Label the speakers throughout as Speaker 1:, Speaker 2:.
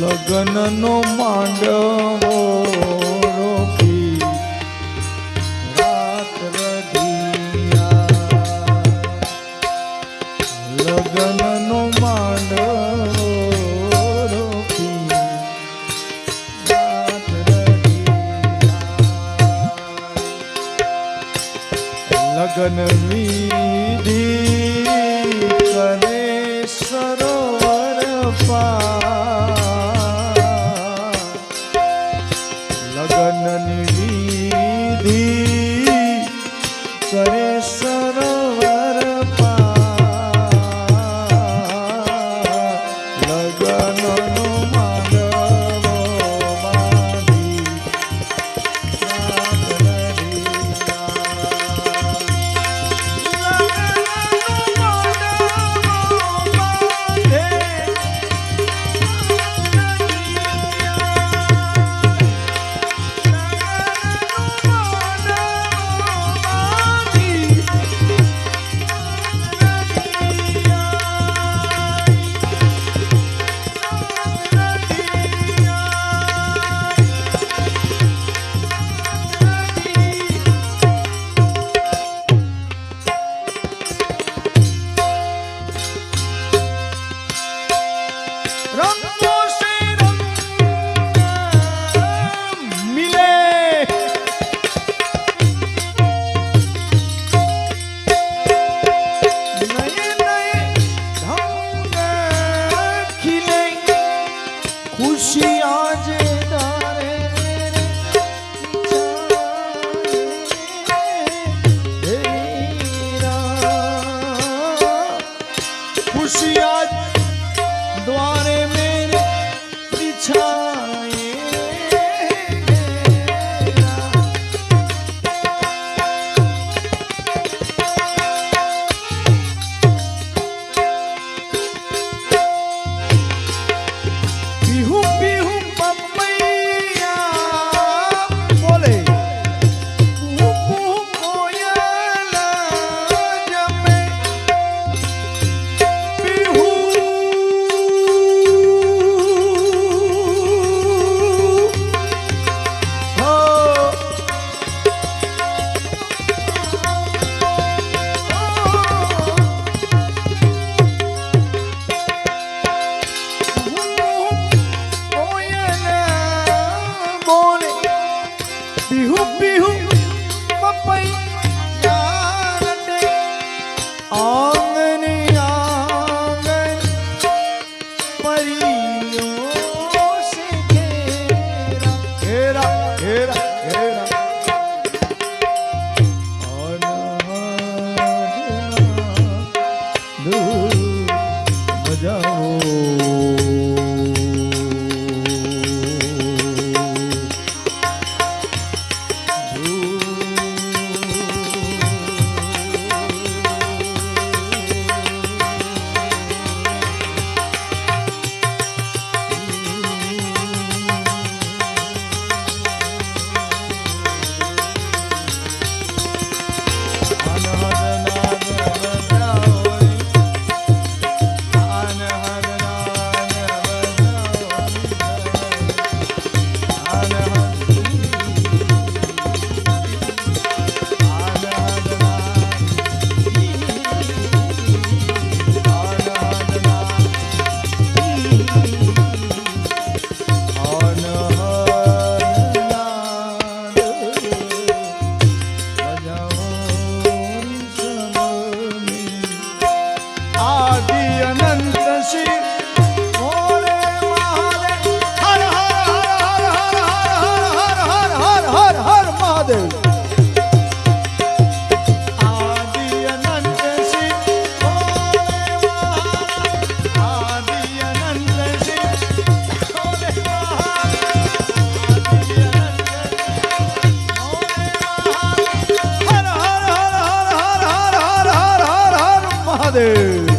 Speaker 1: લગ્નનો માંડવો રોકી રાત રઢિયા. લગ્નનો માંડવો લગ્ન Andrade.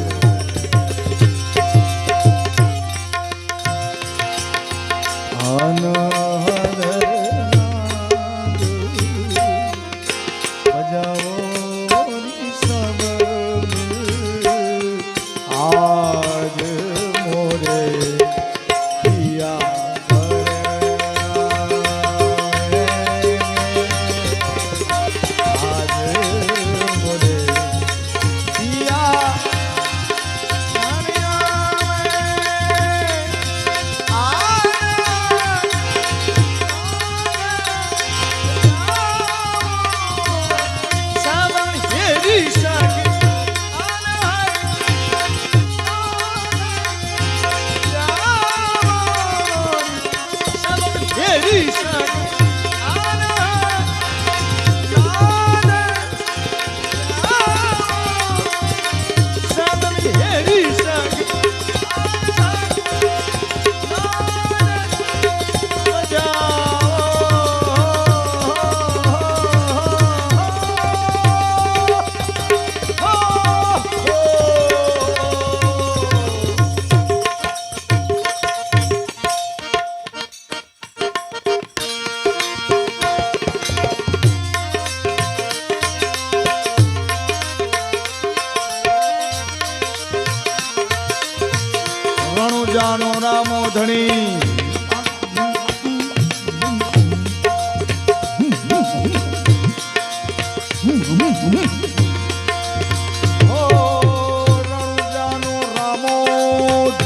Speaker 1: જાનો રામો ધણી.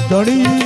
Speaker 1: ધણી.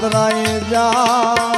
Speaker 1: યાત્રાએ જા.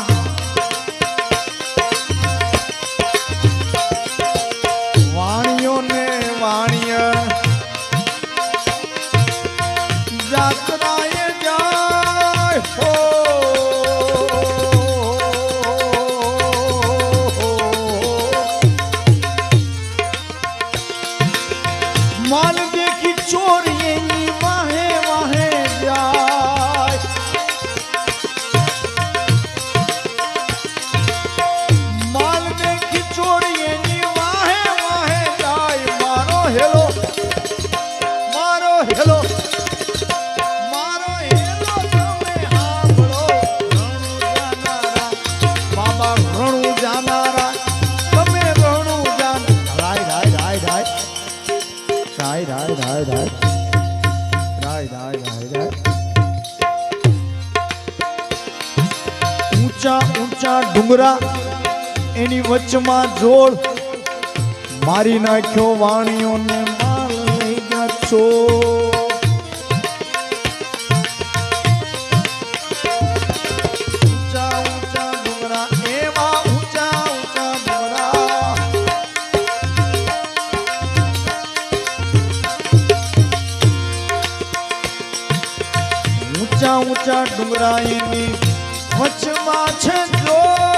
Speaker 1: ઊંચા એની વચમાં જોડ મારી નાખ્યો વાણીઓને માલ લઈ ઊંચા ઊંચા ડુંગરા એની વચમાં છે જોડ.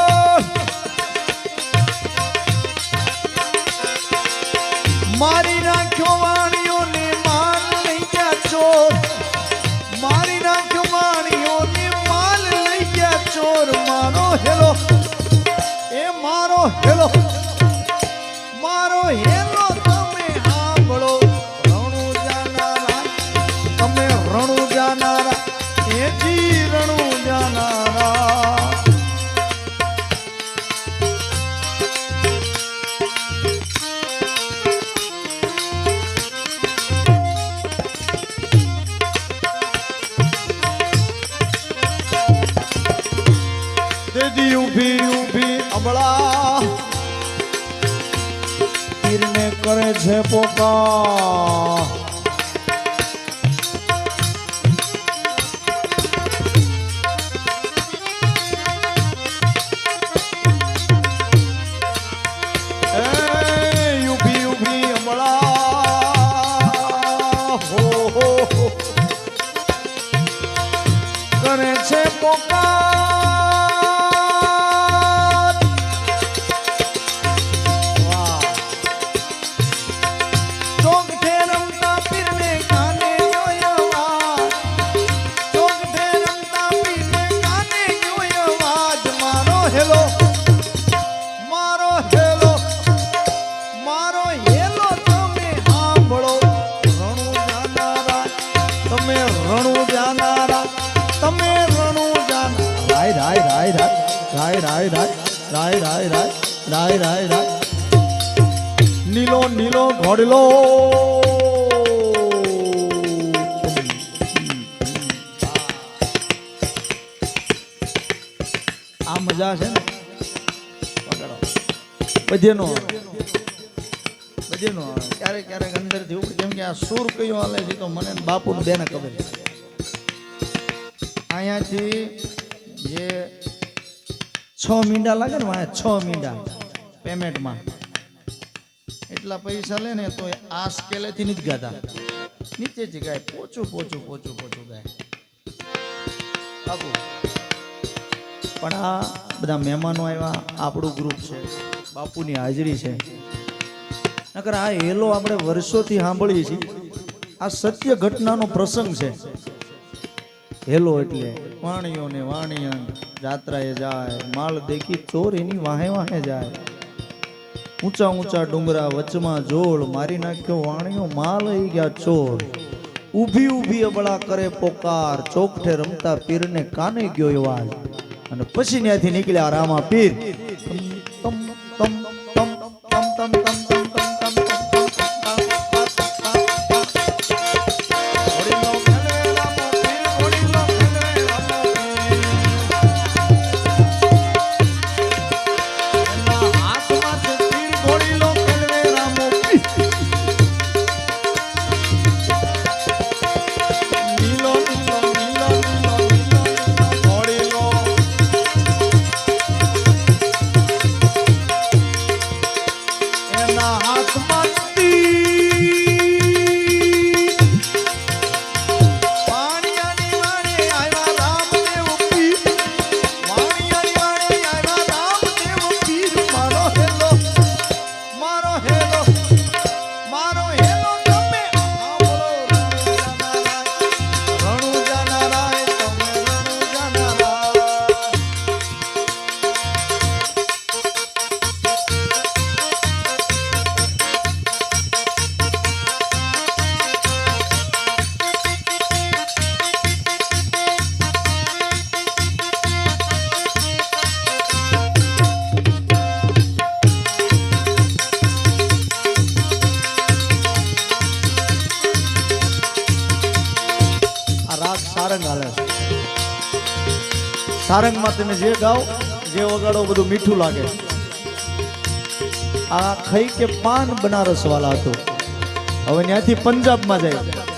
Speaker 1: મારી દેદી ઊભી ઊભી અબળા. તીરને કરે છે પોકા રાય રાય રાય. નીલો નીલો, ઘોડલો. આ મજા છે ને? પકડો. બધેનો બધેનો ક્યારેક ક્યારેક અંદરથી એવું જેમ કે આ સુર કયો હાલે છે તો મને બાપુ બેને ખબર અહીંયાથી જે છ મીંડા લાગે ને છ મીંડા. પેમેન્ટમાં. એટલા પૈસા લે ને તો આ સ્કેલેથી નથી ગાતા નીચેથી ગાય, પોચું પોચું પોચું પોચું ગાય. બાપુ પણ આ બધા મહેમાનો આવ્યા, આપણું ગ્રુપ છે, બાપુની હાજરી છે. નકર આ હેલો આપણે વર્ષોથી સાંભળીએ છીએ. આ સત્ય ઘટનાનો પ્રસંગ છે. હેલો એટલે વાણીઓને વાણિયન, જાત્રાએ જાય માલ દેખી ચોર એની વાહે વાહે જાય. ઊંચા ઊંચા ડુંગરા વચમાં જોડ મારી નાખ્યો, વાણીઓ માલ આવી ગયા ચોર. ઊભી ઊભી અબળા કરે પોકાર ચોકઠે રમતા પીરને કાને ગયો અવાજ અને પછી ત્યાંથી નીકળ્યા રામા પીર. વગાડો, બધું મીઠું લાગે. આ ખઈ કે પાન બનારસ વાળા હતો. હવે ત્યાંથી પંજાબમાં જાય.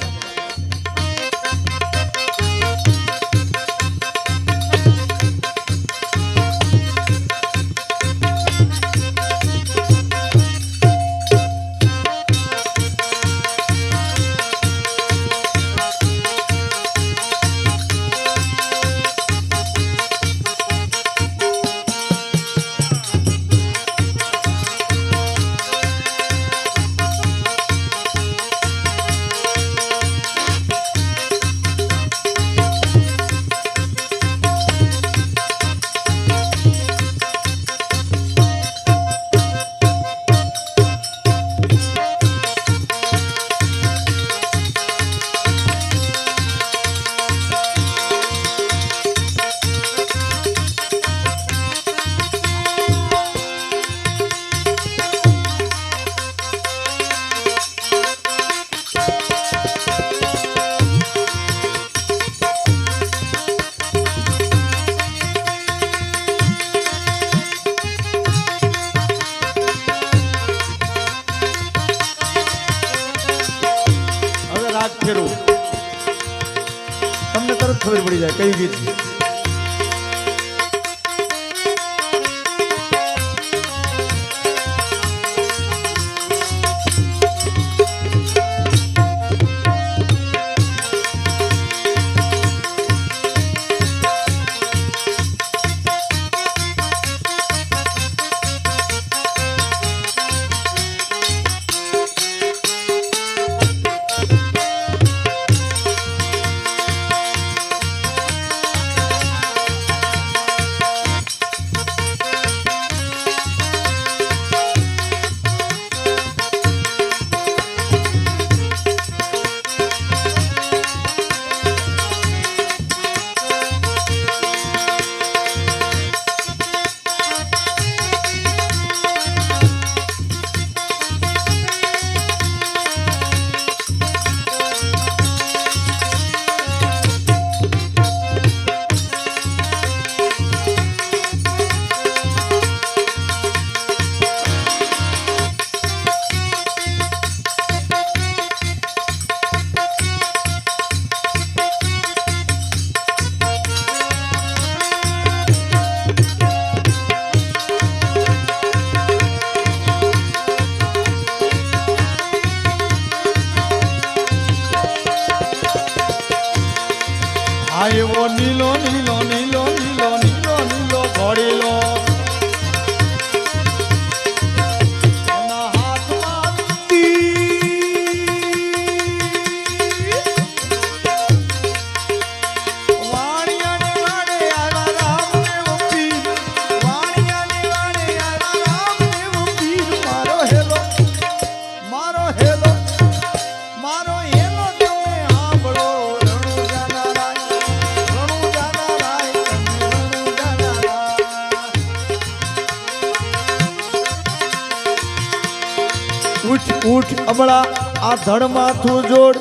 Speaker 1: આ ધડ માથું જોડ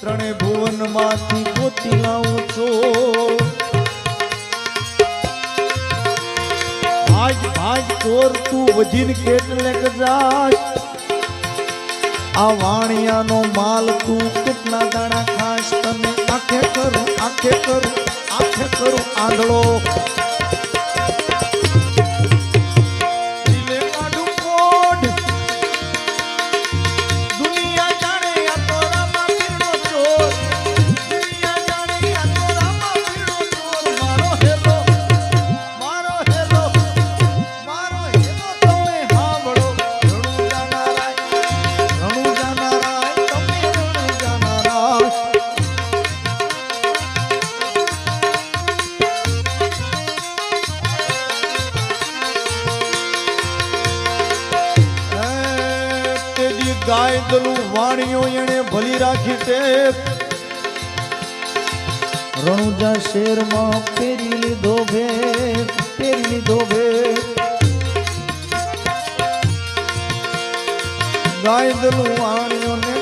Speaker 1: ત્રણે ભુવનમાંથી ગોતી લાવું છો. ભાજ ભાજ કોર તું વજીન કેટલેક જાશ. આ વાણિયાનો માલ તું કેટલા દાણા ખાસ તમે આખે કરું આખે કરું આખે કરું આંધળો. શેરમાં પેરી લીધો ભે પેરી લીધો ભે. ગાય દલું વાણિયો